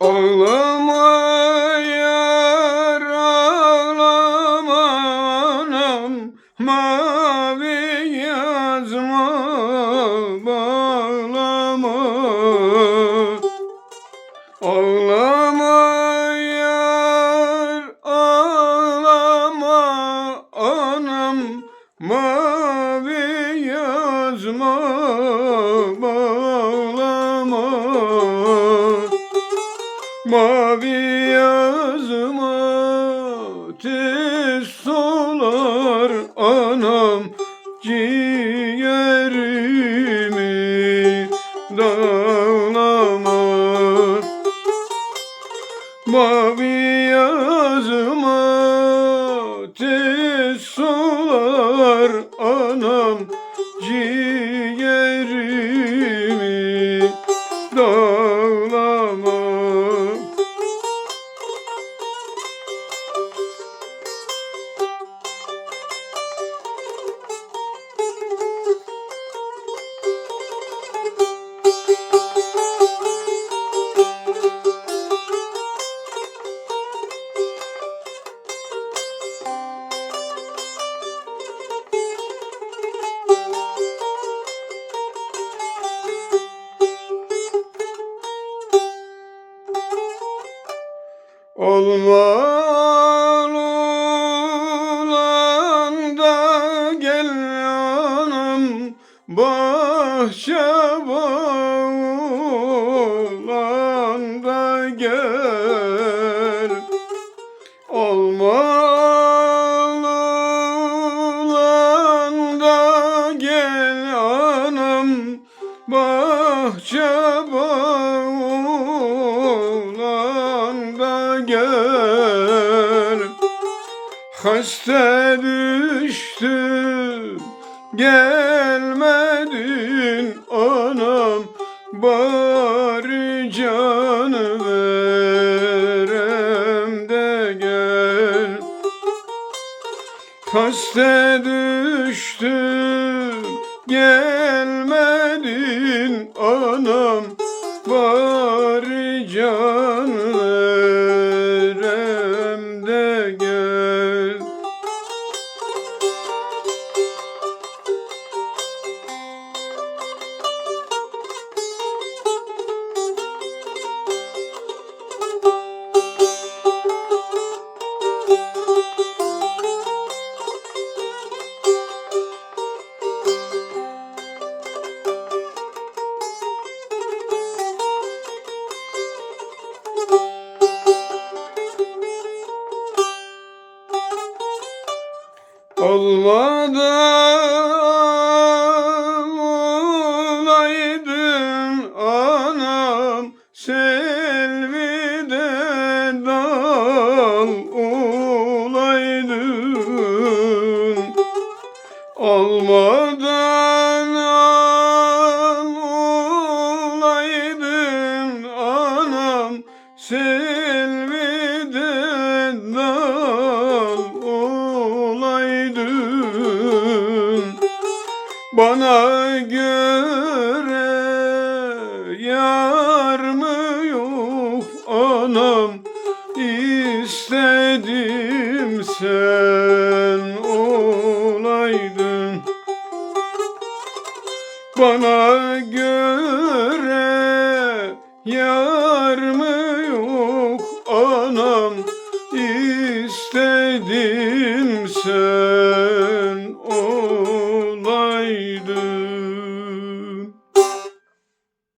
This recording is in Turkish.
Ağlama yar ağlama anam Mavi yazma bağlama. Ağlama yar ağlama anam Mavi yazma bağlama Mavi yazma tez solar anam ciğerimi dağlama Mavi yazma tez solar anam ciğerimi Olman ulan da gel yanım Bahçe bağlan da gel. Olman ulan da gel anam Bahçe bağlan Hasta düştüm gelmedin anam. Bari can verem de gel. Hasta düştüm gelmedin anam. Bari can Olmadan Bana göre yar mı yok? Anam İstedim sen olaydın. Bana göre yar mı yok? Anam istedim sen